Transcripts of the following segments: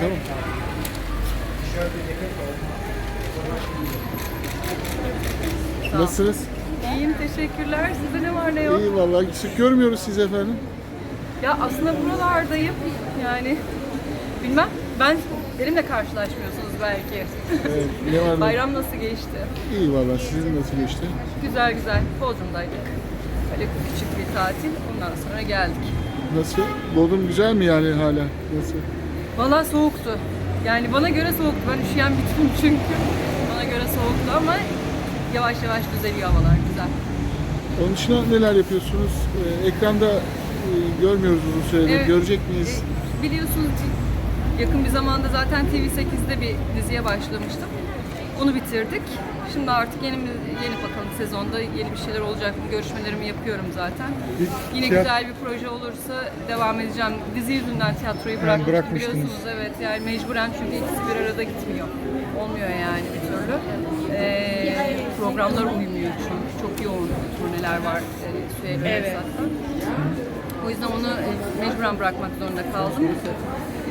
Tamam. Nasılsınız? İyiyim teşekkürler. Sizde ne var ne yok? İyi vallahi sık görmüyoruz sizi efendim. Ya aslında buralardayım. Yani bilmem. Ben benimle karşılaşmıyorsunuz belki. Evet, ne var ne? Bayram nasıl geçti? İyi vallahi sizin nasıl geçti? Güzel güzel. Bodrum'daydık. Öyle küçük bir tatil. Ondan sonra geldik. Nasıl? Bodrum güzel mi yani hala? Nasıl? Valla soğuktu. Yani bana göre soğuktu. Ben üşüyen bir tipim çünkü. Bana göre soğuktu ama yavaş yavaş düzeliyor havalar. Güzel. Onun dışında neler yapıyorsunuz? Ee, ekranda e, görmüyoruz uzun süredir. Evet. Görecek miyiz? E, biliyorsunuz yakın bir zamanda zaten TV8'de bir diziye başlamıştım. Onu bitirdik. Şimdi artık yeni yeni bakalım sezonda yeni bir şeyler olacak mı? Görüşmelerimi yapıyorum zaten. Bir Yine tiyat- güzel bir proje olursa devam edeceğim. Dizi yüzünden tiyatroyu bırakmıştım bırakmıştınız. biliyorsunuz. Evet yani mecburen çünkü ikisi bir arada gitmiyor. Olmuyor yani bir türlü. Ee, programlar uymuyor çünkü. Çok yoğun turneler var e, Süheyl Evet. Esat'ta. O yüzden onu e, mecburen bırakmak zorunda kaldım.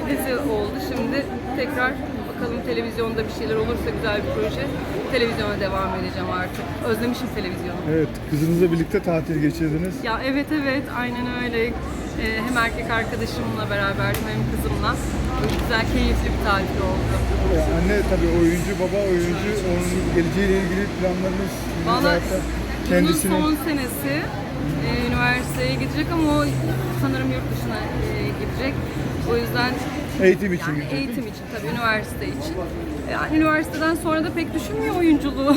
Dizi oldu. Şimdi tekrar bakalım televizyonda bir şeyler olursa güzel bir proje. Televizyona devam edeceğim artık. Özlemişim televizyonu. Evet, kızınızla birlikte tatil geçirdiniz. Ya evet evet aynen öyle. Ee, hem erkek arkadaşımla beraber hem kızımla. Güzel keyifli bir tatil oldu. Ee, Anne tabii oyuncu, baba oyuncu. Onun geleceğiyle ilgili planlarınız Valla kendisinin son senesi e, üniversiteye gidecek ama o sanırım yurt dışına e, gidecek. O yüzden eğitim için yani eğitim için tabii üniversite için. Yani üniversiteden sonra da pek düşünmüyor oyunculuğu.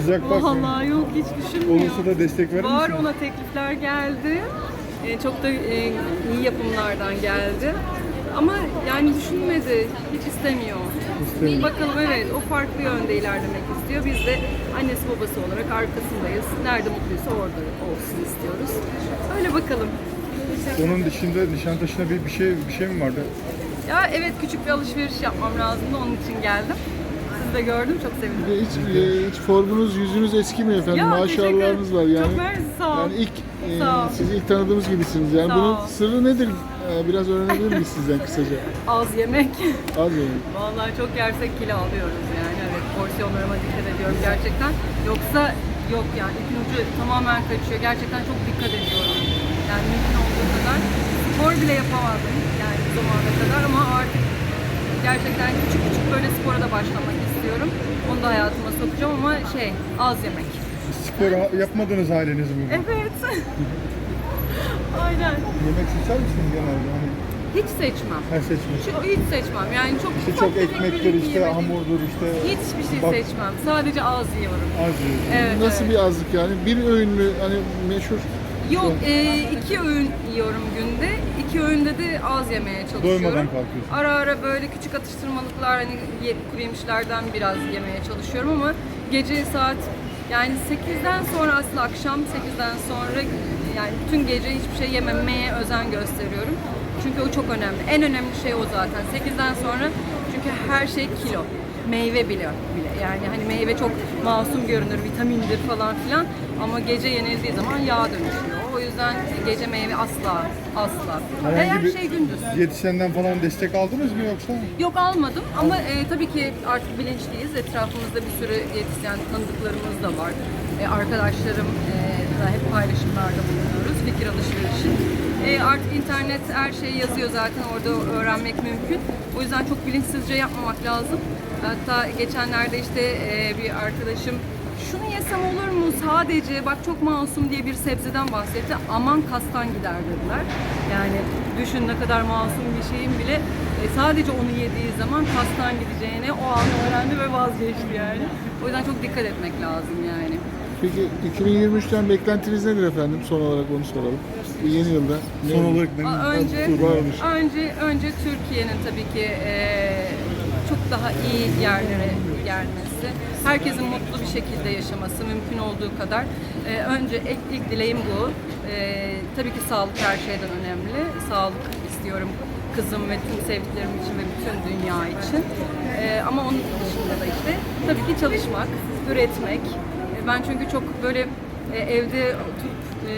Sıcak bakmayın. Vallahi yok hiç düşünmüyor. Olursa da destek verir Var misiniz? ona teklifler geldi. E, çok da e, iyi yapımlardan geldi. Ama yani düşünmedi, hiç istemiyor. İstemiyor. Bakalım evet, o farklı yönde ilerlemek istiyor. Biz de annesi babası olarak arkasındayız. Nerede mutluysa orada olsun istiyoruz. Öyle bakalım. Onun dışında Nişantaşı'na bir, bir şey bir şey mi vardı? Ya evet küçük bir alışveriş yapmam lazımdı, onun için geldim. Sizi de gördüm, çok sevindim. Hiç, e, hiç formunuz, yüzünüz eskimiyor efendim. Ya, Maşallahınız var yani. Çok mersi, sağ ol. Yani ilk e, Sağ ol. sizi ilk tanıdığımız gibisiniz. Yani Sağ bunun ol. sırrı nedir? E, biraz öğrenebilir miyiz sizden kısaca? Az yemek. Az yani. Vallahi çok yersek kilo alıyoruz yani. Evet porsiyonlarıma dikkat ediyorum gerçekten. Yoksa yok yani ipin ucu tamamen kaçıyor. Gerçekten çok dikkat ediyorum. Yani mümkün olduğu kadar. Spor bile bu zamana kadar ama artık gerçekten küçük küçük böyle spora da başlamak istiyorum. Onu da hayatıma sokacağım ama şey az yemek. Spor yapmadığınız haliniz mi? Evet. Aynen. Yemek seçer misiniz genelde? Hani Hiç seçmem. her seçme. Şu- Hiç seçmem. Yani çok İşte çok ekmektir, işte yemedim. hamurdur, işte Hiçbir şey Bak- seçmem. Sadece az yiyorum. az yiyor. Evet, Nasıl evet. bir azlık yani? Bir öğün mü? Hani meşhur Yok, e, iki öğün yiyorum günde. İki öğünde de az yemeye çalışıyorum. Doymadan kalkıyorsun. Ara ara böyle küçük atıştırmalıklar hani ye, kuru yemişlerden biraz yemeye çalışıyorum ama gece saat yani 8'den sonra aslında akşam 8'den sonra yani bütün gece hiçbir şey yememeye özen gösteriyorum. Çünkü o çok önemli. En önemli şey o zaten. 8'den sonra çünkü her şey kilo. Meyve bile bile. Yani hani meyve çok masum görünür, vitamindir falan filan ama gece yenildiği zaman yağ dönüşüyor. Yüzden gece meyve asla asla. Herhangi Her bir şey gündüz. Diyetisyenden falan destek aldınız mı yoksa? Yok almadım ama e, tabii ki artık bilinçliyiz. Etrafımızda bir sürü diyetisyen tanıdıklarımız da var. E, arkadaşlarım e, da hep paylaşımlarda bulunuyoruz fikir alışverişi. E, artık internet her şeyi yazıyor zaten orada öğrenmek mümkün. O yüzden çok bilinçsizce yapmamak lazım. Hatta geçenlerde işte e, bir arkadaşım şunu yesem olur mu sadece bak çok masum diye bir sebzeden bahsetti. Aman kastan gider dediler. Yani düşün ne kadar masum bir şeyin bile e, sadece onu yediği zaman kastan gideceğini o an öğrendi ve vazgeçti yani. O yüzden çok dikkat etmek lazım yani. Peki 2023'ten beklentiniz nedir efendim? Son olarak onu soralım. Bu yeni yılda. ne Son olarak ne? Önce varmış. önce önce Türkiye'nin tabii ki e, çok daha iyi yerlere gelmesi, herkesin mutlu bir şekilde yaşaması mümkün olduğu kadar. E, önce ilk, ilk dileğim bu. E, tabii ki sağlık her şeyden önemli. Sağlık istiyorum kızım ve tüm sevdiklerim için ve bütün dünya için. E, ama onun dışında da işte tabii ki çalışmak, üretmek. E, ben çünkü çok böyle e, evde oturup e,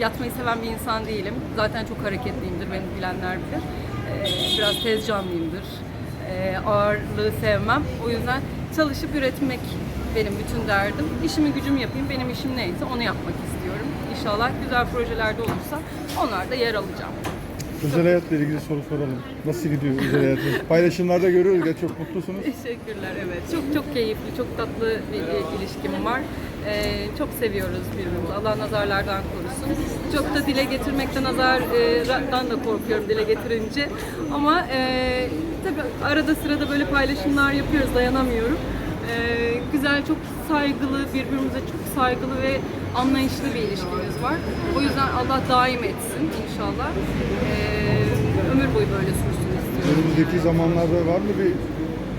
yatmayı seven bir insan değilim. Zaten çok hareketliyimdir, beni bilenler bilir. E, biraz tez canlıyımdır. E, ağırlığı sevmem. O yüzden çalışıp üretmek benim bütün derdim. İşimi gücümü yapayım. Benim işim neyse onu yapmak istiyorum. İnşallah güzel projelerde olursa onlarda yer alacağım. Özel hayatla ilgili soru soralım. Nasıl gidiyor özel hayatınız? Paylaşımlarda görüyoruz ya çok mutlusunuz. Teşekkürler evet. Çok çok keyifli, çok tatlı bir ilişkim var. Ee, çok seviyoruz birbirimizi. Allah nazarlardan korusun. Çok da dile getirmekten nazardan da korkuyorum dile getirince. Ama e, tabii arada sırada böyle paylaşımlar yapıyoruz, dayanamıyorum. Ee, güzel, çok saygılı, birbirimize çok saygılı ve anlayışlı bir ilişkimiz var. O yüzden Allah daim etsin inşallah. Ee, ömür boyu böyle sürsün istiyorum. Önümüzdeki zamanlarda var mı bir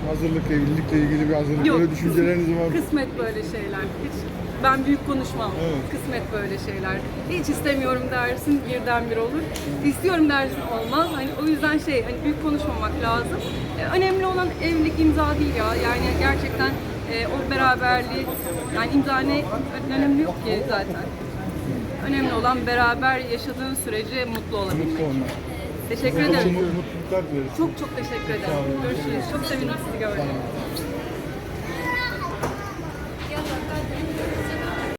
hazırlık, evlilikle ilgili bir hazırlık? Böyle düşünceleriniz var mı? Kısmet böyle şeyler. Hiç ben büyük konuşmam. Evet. Kısmet böyle şeyler. Hiç istemiyorum dersin birdenbir olur. İstiyorum dersin olmaz. Hani o yüzden şey hani büyük konuşmamak lazım. E, önemli olan evlilik imza değil ya. Yani gerçekten e, o beraberliği yani imza ne önemli yok ki zaten. Önemli olan beraber yaşadığın sürece mutlu olabilmek. Mutlu olmak. Teşekkür ederim. Mutluluklar dileriz. Çok çok teşekkür ederim. Görüşürüz. Çok sevindim sizi gördüğüm.